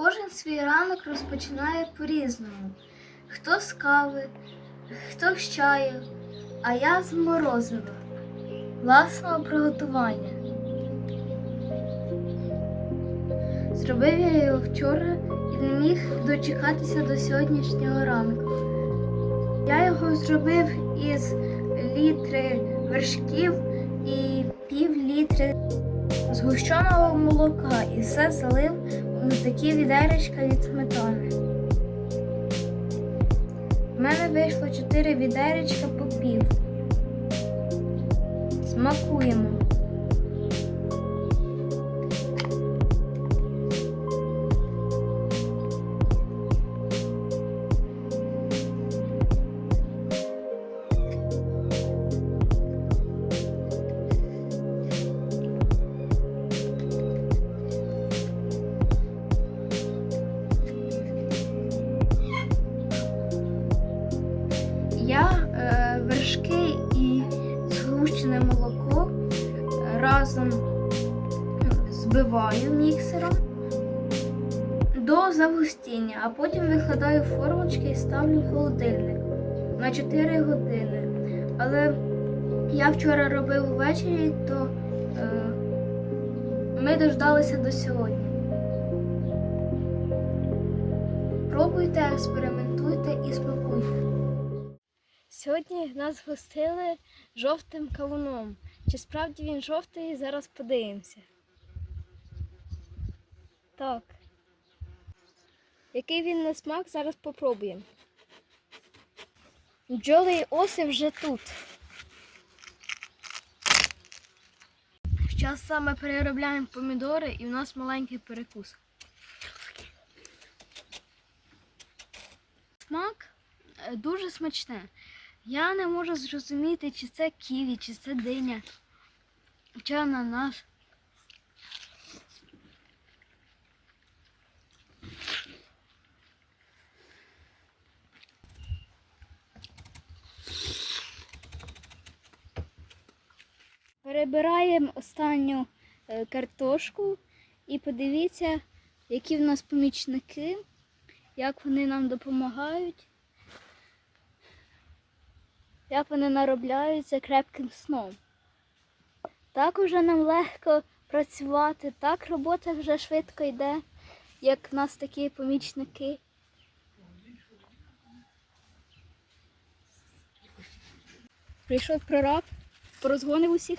Кожен свій ранок розпочинає по-різному. Хто з кави, хто з чаю, а я з морозива, власного приготування. Зробив я його вчора і не міг дочекатися до сьогоднішнього ранку. Я його зробив із літри вершків і пів літри згущеного молока і все залив такі відеречка від сметани. У мене вийшло 4 відеречка по пів. Смакуємо. Збиваю міксером до загустіння, а потім викладаю формочки і ставлю в холодильник на 4 години. Але я вчора робив ввечері, то е, ми дождалися до сьогодні. Пробуйте, експериментуйте і смакуйте. Сьогодні нас гостили жовтим кавуном. Чи справді він жовтий, зараз подивимося. Так. Який він на смак, зараз попробуємо. Бджоли і оси вже тут. Зараз саме переробляємо помідори і в нас маленький перекус. Смак е, дуже смачне. Я не можу зрозуміти, чи це ківі, чи це диня, чи ананас. Перебираємо останню е, картошку і подивіться, які в нас помічники, як вони нам допомагають як вони наробляються крепким сном. Так уже нам легко працювати, так робота вже швидко йде, як в нас такі помічники. Прийшов прораб, порозгонив усіх.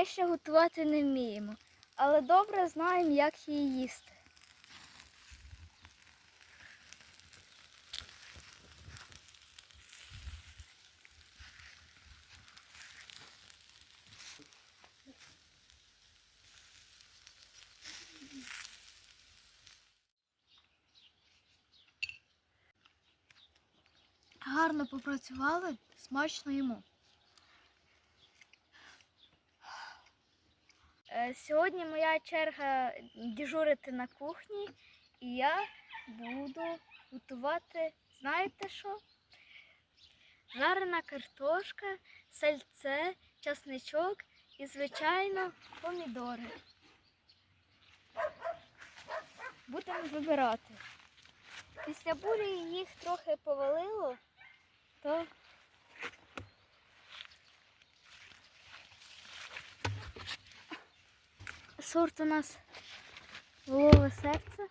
Ми ще готувати не вміємо, але добре знаємо, як її їсти. Гарно попрацювали, смачно їмо. Сьогодні моя черга дежурити на кухні, і я буду готувати, знаєте що? Жарена картошка, сальце, часничок і, звичайно, помідори. Будемо вибирати. Після бурі їх трохи повалило, то сорт у нас волове серце.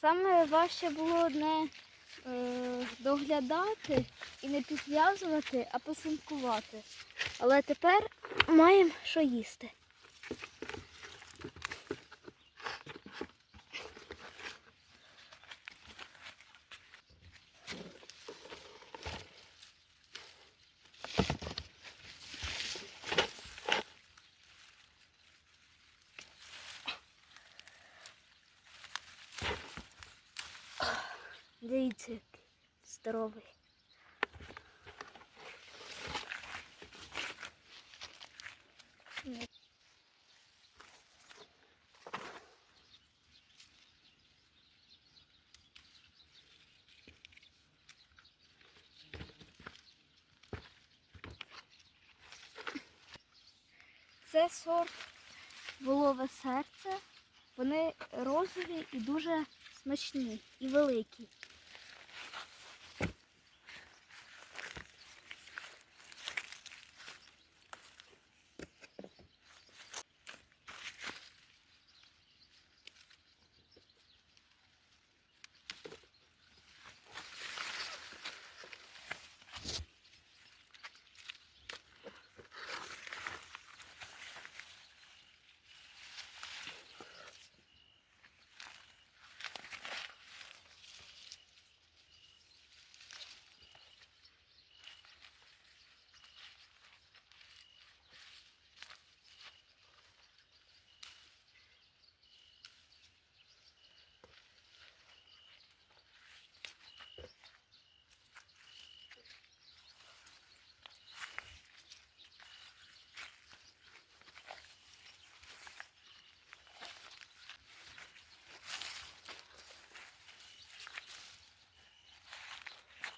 Саме важче було одне доглядати і не підв'язувати, а посинкувати. Але тепер маємо що їсти. Дивіться, який здоровий. Це сорт волове серце. Вони розові і дуже смачні і великі.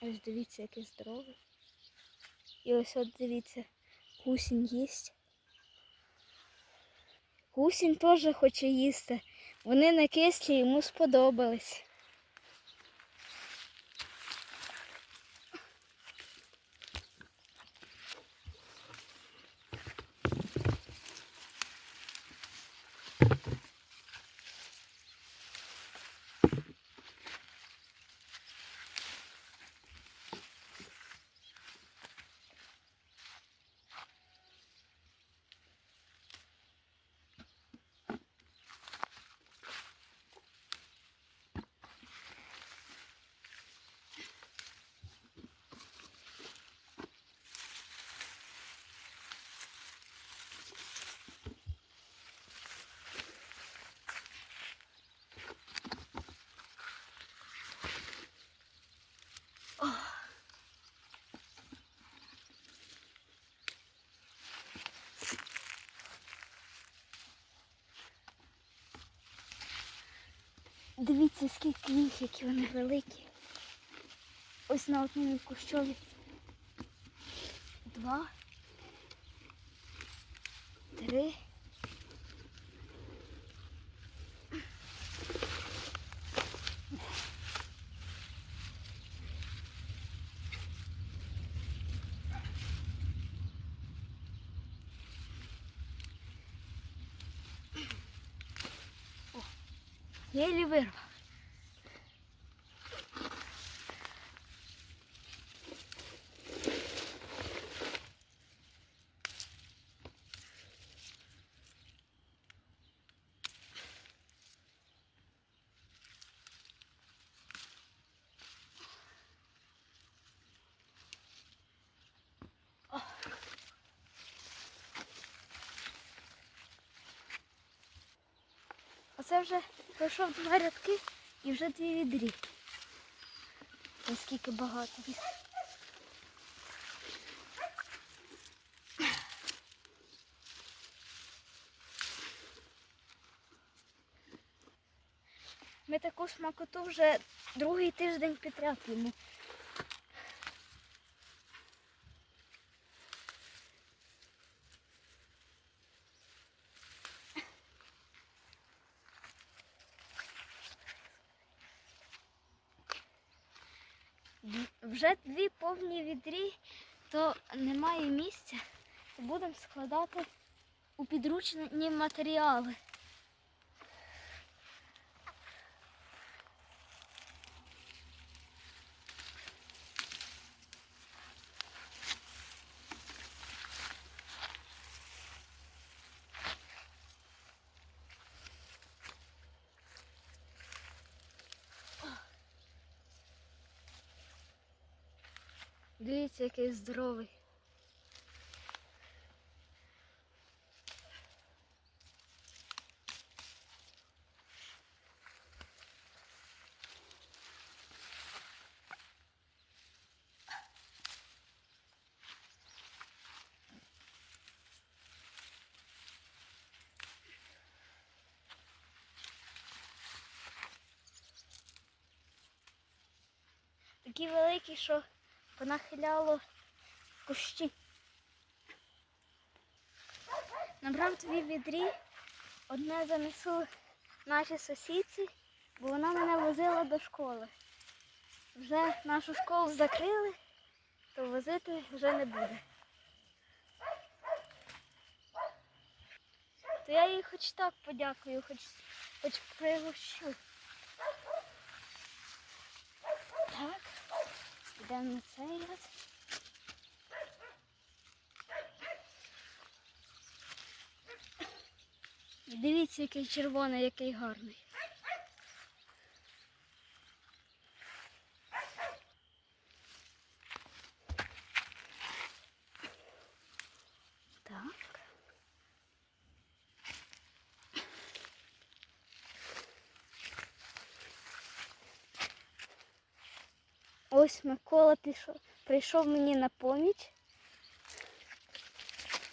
Ось дивіться, який здоровий. І ось от дивіться, гусінь їсть. Гусінь теж хоче їсти. Вони на кислі йому сподобались. Дивіться, скільки їх, які вони великі. Ось на одному кущові. Два. Три. Єлі вирвав. Це вже пройшов два рядки і вже дві відрі. Наскільки багато їх. Ми таку смакоту вже другий тиждень підряд їмо. Вже дві повні відрі, то немає місця. Будемо складати у підручні матеріали. Дивіться, який здоровий. Такі великі, що понахиляло кущі. Набрав дві відрі, одне занесу нашій сусідці, бо вона мене возила до школи. Вже нашу школу закрили, то возити вже не буде. То я їй хоч так подякую, хоч, хоч пригощу. Так, йдемо на цей раз. Дивіться, який червоний, який гарний. Так. Ось Микола пішов, прийшов мені на поміч.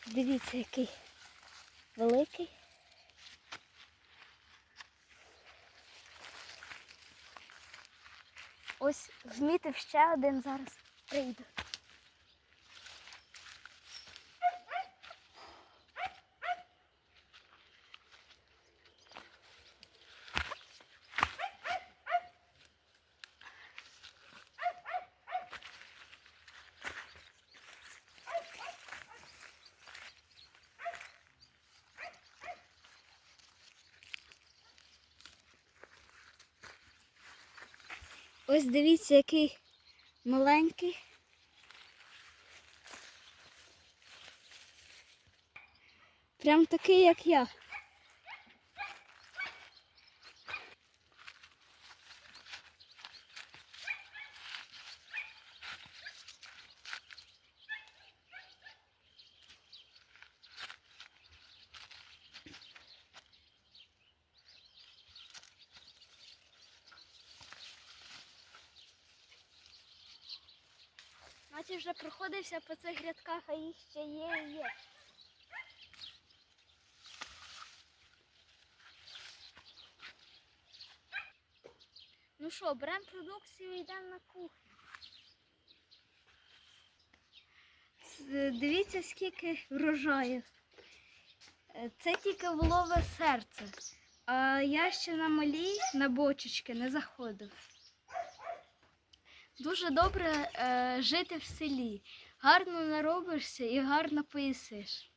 Дивіться, який великий. Ось змітив ще один зараз прийду. Ось дивіться, який маленький. Прям такий, як я. Наче вже проходився по цих рядках, а їх ще є і є. Ну що, беремо продукцію і йдемо на кухню. Дивіться, скільки врожаю. Е, Це тільки волове серце. А я ще на малі, на бочечки не заходив. Дуже добре е, жити в селі. Гарно наробишся і гарно поїсиш.